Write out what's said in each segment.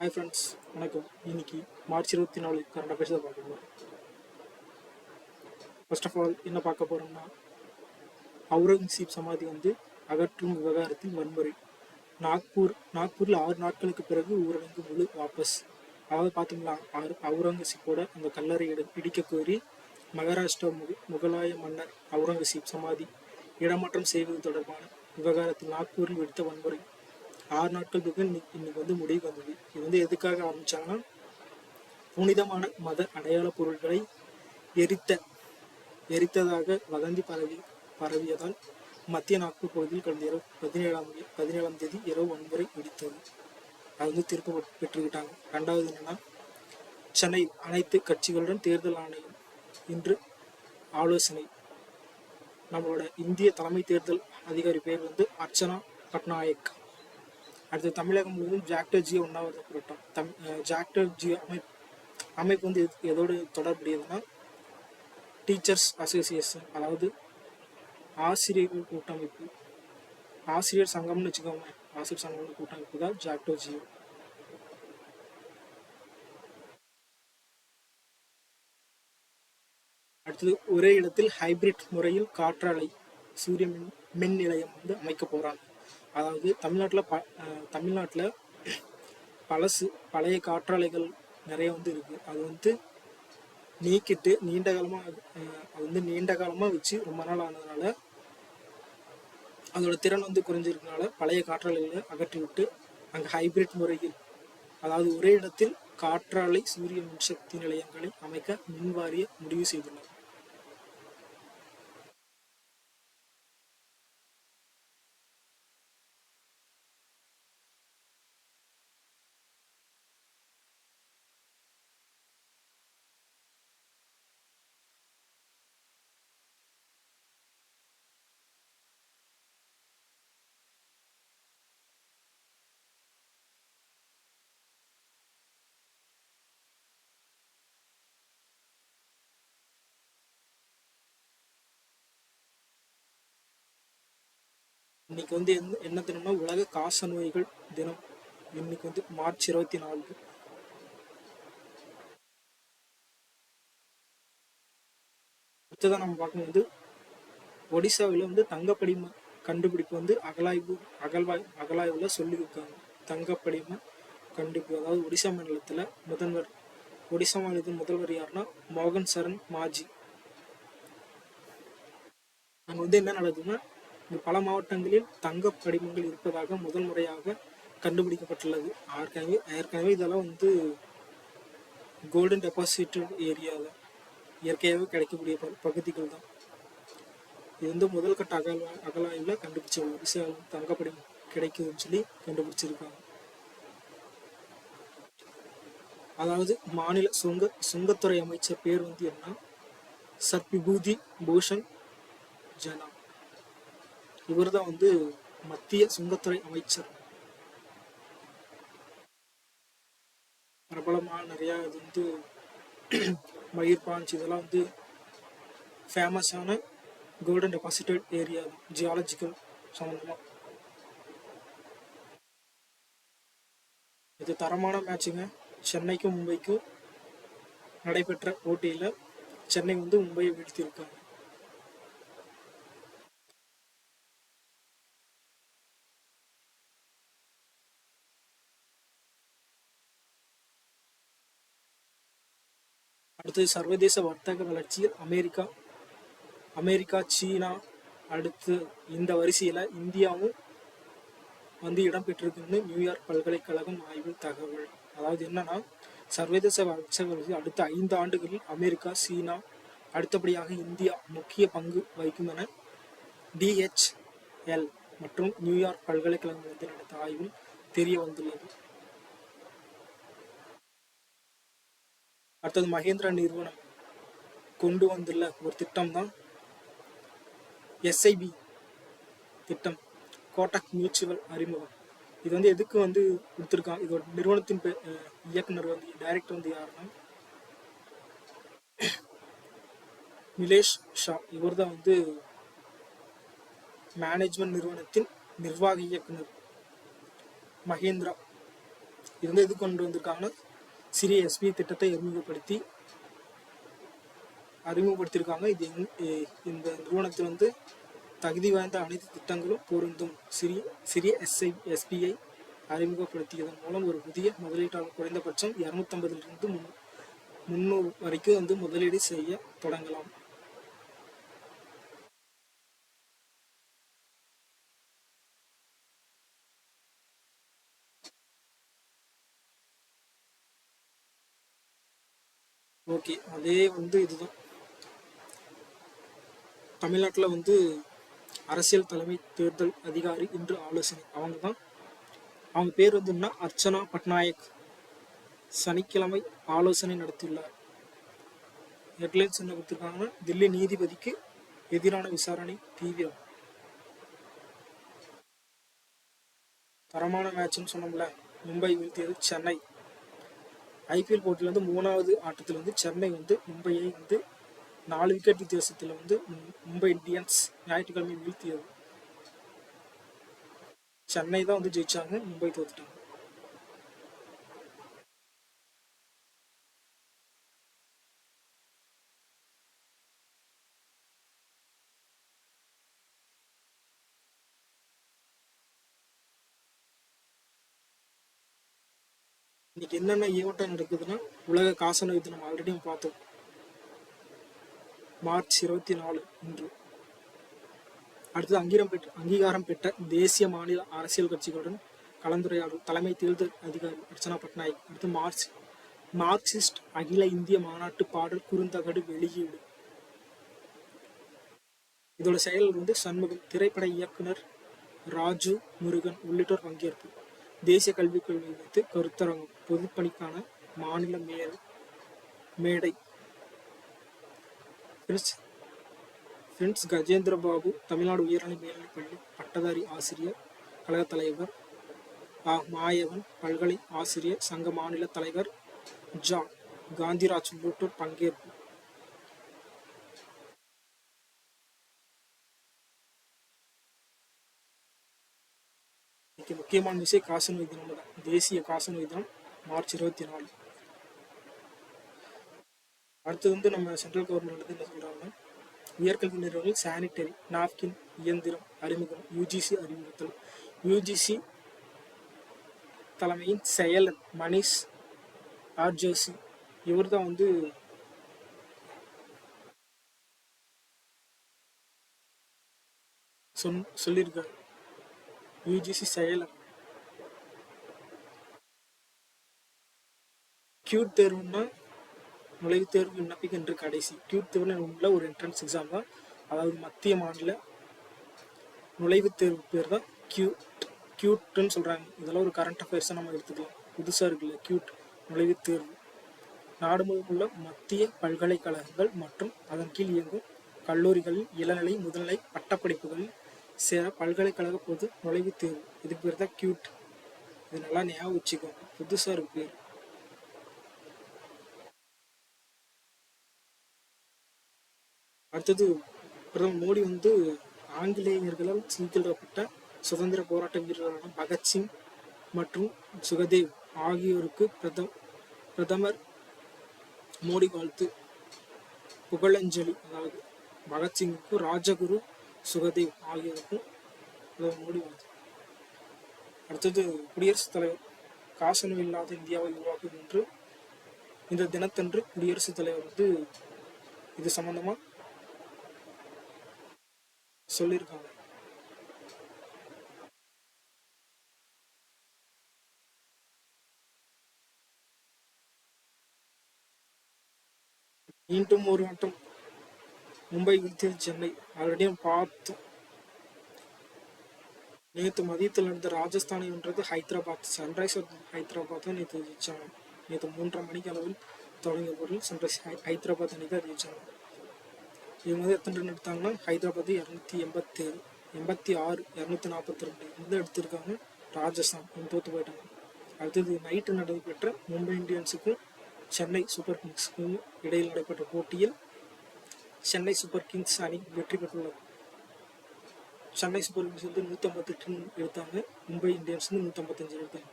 Hi friends வணக்கம். இன்னைக்கு March இருபத்தி நாலு கரண்ட் அஃபேர்ஸ் பார்க்க போகிறோம் ஃபர்ஸ்ட் ஆஃப் ஆல் என்ன பார்க்க போகிறோம்னா அவுரங்கசீப் சமாதி வந்து அகற்றும் விவகாரத்தில் வன்முறை. நாக்பூர் நாக்பூரில் ஆறு நாட்களுக்கு பிறகு ஊரடங்கு முழு வாபஸ். அதாவது பார்த்தோம்னா ஆறு அவுரங்கசீப்போட அந்த கல்லறை இட இடிக்க கோரி மகாராஷ்டிரா முக முகலாய மன்னர் அவுரங்கசீப் சமாதி இடமாற்றம் செய்வது தொடர்பான விவகாரத்தில் நாக்பூரில் வெடித்த வன்முறை. ஆறு நாட்களுக்கு இன்னைக்கு இன்னைக்கு வந்து முடிவு வந்தது. இது வந்து எதுக்காக ஆரம்பிச்சாங்கன்னா புனிதமான மத அடையாள பொருட்களை எரித்த எரித்ததாக வதந்தி பரவி பரவியதால் மத்திய நாக்பூர் பகுதியில் கடந்த இரவு பதினேழாம் பதினேழாம் தேதி இரவு ஒன்பரை வெடித்தது. அது வந்து திருப்ப பெற்றுக்கிட்டாங்க ரெண்டாவது என்னன்னா சென்னை அனைத்து கட்சிகளுடன் தேர்தல் ஆணையம் இன்று ஆலோசனை. நம்மளோட இந்திய தலைமை தேர்தல் அதிகாரி பேர் வந்து அர்ச்சனா பட்நாயக். அடுத்து தமிழகம் முழுவதும் ஜாக்டர் ஜியோ உண்ணாவிரத போராட்டம் தம் அஹ் ஜியோ அமைப்பு அமைப்பு வந்து எது- எதோடு தொடர்புடையதுன்னா டீச்சர்ஸ் அசோசியேஷன் அதாவது ஆசிரியர்கள் கூட்டமைப்பு. ஆசிரியர் சங்கம்னு வச்சுக்கோங்க. ஆசிரியர் சங்கம் கூட்டமைப்பு தான் ஜாக்டோ ஜியோ அடுத்தது ஒரே இடத்தில் ஹைபிரிட் முறையில் காற்றாலை சூரிய மின் மின் நிலையம் வந்து அமைக்க போறாங்க. அதாவது தமிழ்நாட்டில் ப தமிழ்நாட்டில் பழசு பழைய காற்றாலைகள் நிறைய வந்து இருக்கு. அது வந்து நீக்கிட்டு நீண்ட காலமாக அது வந்து நீண்ட காலமாக வச்சு ரொம்ப நாள் ஆனதுனால அதோட திறன் வந்து குறைஞ்சிருக்கனால பழைய காற்றாலைகளை அகற்றி விட்டு அங்கே ஹைபிரிட் முறையில் அதாவது ஒரே இடத்தில் காற்றாலை சூரிய மின்சக்தி நிலையங்களை அமைக்க மின்வாரிய முடிவு செய்துள்ளது. இன்னைக்கு வந்து என்ன என்ன தினம்னா உலக காச நோய்கள் தினம். இன்னைக்கு வந்து மார்ச் இருபத்தி நான்கு. அடுத்ததான் நம்ம பார்க்கும்போது ஒடிசாவில் வந்து தங்கப்படிம கண்டுபிடிப்பு வந்து அகலாய்வு அகழ்வாய் அகலாய்வில் சொல்லியிருக்காங்க. தங்கப்படிம கண்டுபிடிப்பு அதாவது ஒடிசா மாநிலத்தில் முதல்வர் ஒடிசா மாநிலத்தின் முதல்வர் யாருன்னா மோகன் சரண் மாஜி. அங்கே வந்து என்ன நடக்குதுன்னா பல மாவட்டங்களில் தங்க படிமங்கள் இருப்பதாக முதல் முறையாக கண்டுபிடிக்கப்பட்டுள்ளது. ஏற்கனவே ஏற்கனவே இதெல்லாம் வந்து கோல்டன் டெபாசிட்டட் ஏரியாவில் இயற்கையாகவே கிடைக்கக்கூடிய பகுதிகள் தான். இது வந்து முதல் கட்ட அகல் அகலாய்வில் கண்டுபிடிச்ச ஒரிசாவில் தங்கப்படி கிடைக்குதுன்னு சொல்லி கண்டுபிடிச்சிருக்காங்க. அதாவது மாநில சுங்க சுங்கத்துறை அமைச்சர் பேர் வந்து என்ன? சத்விபூதி பூஷன் ஜனா இவர் தான் வந்து மத்திய சுங்கத்துறை அமைச்சர். பிரபலமாக நிறைய இது வந்து மயிர் பாஞ்ச் இதெல்லாம் வந்து ஃபேமஸான கோல்டன் டெபாசிட்டட் ஏரியா ஜியாலஜிக்கல் சம்மந்தமாக இது தரமான மேட்சுங்க சென்னைக்கும் மும்பைக்கும் நடைபெற்ற போட்டியில் சென்னை வந்து மும்பையை வீழ்த்தியிருக்காங்க. அடுத்தது சர்வதேச வர்த்தக வளர்ச்சியில் அமெரிக்கா அமெரிக்கா சீனா அடுத்து இந்த வரிசையில் இந்தியாவும் வந்து இடம் பெற்றிருக்குன்னு நியூயார்க் பல்கலைக்கழகம் ஆய்வில் தகவல். அதாவது என்னன்னா சர்வதேச வர்த்தக வளர்ச்சி அடுத்த ஐந்து ஆண்டுகளில் அமெரிக்கா சீனா அடுத்தபடியாக இந்தியா முக்கிய பங்கு வகிக்கும் என டிஹெச்எல் மற்றும் நியூயார்க் பல்கலைக்கழகம் நடத்த ஆய்வில் தெரிய வந்துள்ளது அடுத்தது மகேந்திரா நிறுவனம் கொண்டு வந்துள்ள ஒரு திட்டம் தான் எஸ்ஐபி திட்டம். கோட்டக் மியூச்சுவல் அறிமுகம். இது வந்து எதுக்கு வந்து கொடுத்துருக்கான் இதோட நிறுவனத்தின் பே- இயக்குனர் வந்து டைரக்டர் வந்து யாருன்னா நிலேஷ் ஷா. இவர் தான் வந்து மேனேஜ்மெண்ட் நிறுவனத்தின் நிர்வாக இயக்குனர் மகேந்திரா. இது வந்து எது கொண்டு வந்திருக்காங்கன்னா சிறிய எஸ்பி திட்டத்தை அறிமுகப்படுத்தி அறிமுகப்படுத்தியிருக்காங்க. இது இந்த நிறுவனத்தில் வந்து தகுதி வாய்ந்த அனைத்து திட்டங்களும் பொருந்தும். சிறிய சிறிய எஸ்ஐ எஸ்பிஐ அறிமுகப்படுத்தியதன் மூலம் ஒரு புதிய முதலீட்டாளர் குறைந்தபட்சம் இரநூத்தம்பதிலிருந்து முன் முந்நூறு வரைக்கும் வந்து முதலீடு செய்ய தொடங்கலாம். ஓகே அதே வந்து இதுதான். தமிழ்நாட்டில் வந்து அரசியல் தலைமை தேர்தல் அதிகாரி இன்று ஆலோசனை. அவங்க தான் அவங்க பேர் வந்து என்ன? அர்ச்சனா பட்நாயக். சனிக்கிழமை ஆலோசனை நடத்தியுள்ளார். ஹெட்லைன்ஸ் என்ன கொடுத்துருக்காங்கன்னா தில்லி நீதிபதிக்கு எதிரான விசாரணை தீவிரம். தரமான மேட்ச்னு சொன்னோம்ல மும்பை வீழ்த்தியது சென்னை. ஐபிஎல் போட்டியில் வந்து மூணாவது ஆட்டத்தில் வந்து சென்னை வந்து மும்பையை வந்து நாலு விக்கெட் வித்தியாசத்தில் வந்து மும்பை இந்தியன்ஸ் ஞாயிற்றுக்கிழமை வீழ்த்தியது. சென்னை தான் வந்து ஜெயிச்சாங்க மும்பை தோத்துட்டாங்க. இன்னைக்கு என்னென்ன ஈவெண்ட்டாக நடக்குதுன்னா உலக காசநோய் தினம் ஆல்ரெடி பார்த்தோம். மார்ச் இருபத்தி நாலு இன்று அடுத்தது அங்கீகாரம் பெற்ற அங்கீகாரம் பெற்ற தேசிய மாநில அரசியல் கட்சிகளுடன் கலந்துரையாடும் தலைமை தேர்தல் அதிகாரி அர்ச்சனா பட்நாயக். அடுத்து மார்ச் மார்க்சிஸ்ட் அகில இந்திய மாநாட்டு பாடல் குறுந்தகடு வெளியீடு. இதோட செயல் வந்து சண்முகம் திரைப்பட இயக்குனர் ராஜு முருகன் உள்ளிட்டோர் பங்கேற்பு. தேசிய கல்விக் கொள்கை குறித்து கருத்தரங்கம். பொதுப்பணிக்கான மாநில மேல் மேடை. ஃப்ரெண்ட்ஸ் கஜேந்திர பாபு தமிழ்நாடு உயர்நிலை மேல்நிலைப்பள்ளி பட்டதாரி ஆசிரியர் கழகத் தலைவர் ஆ. மாயவன் பல்கலை ஆசிரியர் சங்க மாநில தலைவர் ஜான் காந்திராஜ் உள்ளிட்டோர் பங்கேற்பு இன்னைக்கு முக்கியமான விஷயம் காசநோய் தினம் தான் தேசிய காசநோய் தினம் மார்ச் இருபத்தி நாலு. அடுத்து வந்து நம்ம சென்ட்ரல் கவர்மெண்ட் வந்து என்ன சொல்றாங்கன்னா உயர்கல்வி நிறுவனங்கள் சானிட்டரி நாப்கின் இயந்திரம் அறிமுகம் யூஜிசி அறிமுகத்தல். யூஜிசி தலைமையின் செயலர் மணிஷ் ஆர்ஜோசி இவர் தான் வந்து சொன் சொல்லியிருக்காரு. யூஜிசி செயலர். கியூட் தேர்வுன்னா நுழைவுத் தேர்வு விண்ணப்பிக்கின்ற கடைசி. கியூட் தேர்வு உள்ள ஒரு என்ட்ரன்ஸ் எக்ஸாம் தான். அதாவது மத்திய மாநில நுழைவுத் தேர்வு பேர் தான் கியூட் கியூட்னு சொல்கிறாங்க இதெல்லாம் ஒரு கரண்ட் அஃபேர்ஸாக நம்ம எடுத்துக்கலாம். புதுசாக இருக்குல்ல கியூட் நுழைவுத் தேர்வு. நாடு முழுவதும் உள்ள மத்திய பல்கலைக்கழகங்கள் மற்றும் அதன் கீழ் இயங்கும் கல்லூரிகளில் இளநிலை முதுநிலை பட்டப்படிப்புகளில் சேர பல்கலைக்கழக பொது நுழைவுத் தேர்வு. இது பேர் தான் கியூட் இது நல்லா ஞாபகம் வச்சுக்கோங்க. புதுசாக இருக்கு பேர். அடுத்தது பிரதமர் மோடி வந்து ஆங்கிலேயர்களால் சீக்கிரப்பட்ட சுதந்திர போராட்ட வீரர்களான பகத்சிங் மற்றும் சுகதேவ் ஆகியோருக்கு பிரதம் பிரதமர் மோடி வாழ்த்து. புகழஞ்சலி அதாவது பகத்சிங்குக்கும் ராஜகுரு சுகதேவ் ஆகியோருக்கும் பிரதமர் மோடி வாழ்த்து. அடுத்தது குடியரசுத் தலைவர் காசநோய் இல்லாத இந்தியாவை உருவாக்கும் என்று இந்த தினத்தன்று குடியரசுத் தலைவர் வந்து இது சம்பந்தமா சொல்லியிருக்காங்க. மீண்டும் ஒரு ஆட்டம் மும்பை வீழ்த்தியது சென்னை. ஆல்ரெடியும் பார்த்தோம். நேற்று மதியத்தில் நடந்த ராஜஸ்தானை வென்றது ஹைதராபாத். சன்ரைசர் ஹைதராபாத் தான் நேற்று ஜெயிச்சாங்க. நேற்று மூன்றரை மணிக்கு அளவில் தொடங்கிய பொருள் சன்ரைஸ் ஹைதராபாத் அணி தான் ஜெயிச்சாங்க. இவங்க வந்து எத்தனை ரன் எடுத்தாங்கன்னா ஹைதராபாத் இரநூத்தி எண்பத்தேழு எண்பத்தி ஆறு இரநூத்தி நாற்பத்தி ரெண்டு. இந்த எடுத்திருக்காங்க ராஜஸ்தான் இவங்க தோத்து போயிட்டாங்க. அடுத்தது நைட்டு நடைபெற்ற மும்பை இந்தியன்ஸுக்கும் சென்னை சூப்பர் கிங்ஸுக்கும் இடையில் நடைபெற்ற போட்டியில் சென்னை சூப்பர் கிங்ஸ் அணி வெற்றி பெற்றுள்ளது. சென்னை சூப்பர் கிங்ஸ் வந்து நூற்றம்பத்தெட்டு எடுத்தாங்க. மும்பை இந்தியன்ஸ் வந்து நூற்றம்பத்தஞ்சு எடுத்தாங்க.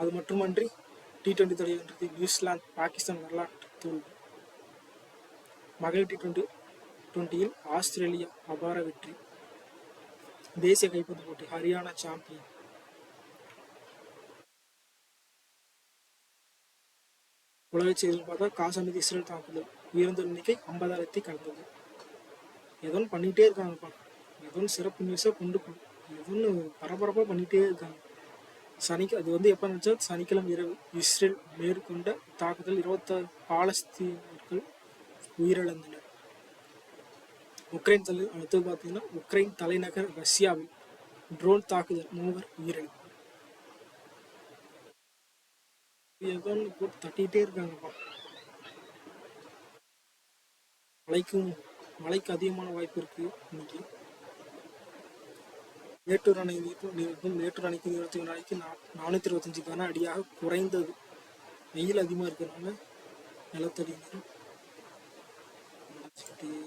அது மட்டுமன்றி டி டுவெண்ட்டி தலைவன்றது நியூசிலாந்து பாகிஸ்தான் வரலாற்று தோல்வி. மகளிர் டி டுவெண்ட்டி டுவெண்ட்டியில் ஆஸ்திரேலியா அபார வெற்றி. தேசிய கைப்பந்து போட்டி ஹரியானா சாம்பியன் உலக செய்தியில் பார்த்தா காசமீது இஸ்ரேல் தாக்குதல். உயர்ந்த எண்ணிக்கை ஐம்பதாயிரத்தை கடந்தது. ஏதோ ஒன்று பண்ணிகிட்டே இருக்காங்கப்பா ஏதோ ஒன்று சிறப்பு நியூஸாக கொண்டு போ ஏதோ ஒன்று பரபரப்பாக பண்ணிகிட்டே இருக்காங்க. சனிக்கு அது வந்து எப்போ நினச்சா சனிக்கிழமை இரவு. இஸ்ரேல் மேற்கொண்ட தாக்குதல் இருபத்தாறு பாலஸ்தீன் உயிரிழந்தனர். உக்ரைன் தலை அடுத்தது பார்த்தீங்கன்னா உக்ரைன் தலைநகர் ரஷ்யாவில் ட்ரோன் தாக்குதல் மூவர் உயிரிழப்பு. போட்டு தட்டிகிட்டே இருக்காங்கப்பா. மழைக்கும் மழைக்கு அதிகமான வாய்ப்பு இருக்கு இன்னைக்கு. மேட்டூர் அணை நீர் நீருக்கும் மேட்டூர் அணைக்கு இருபத்தி நாளைக்கு நா நானூற்றி இருபத்தஞ்சு கன அடியாக குறைந்தது. வெயில் அதிகமாக இருக்கிறதுனால நிலத்தடி நீரும் Thank you.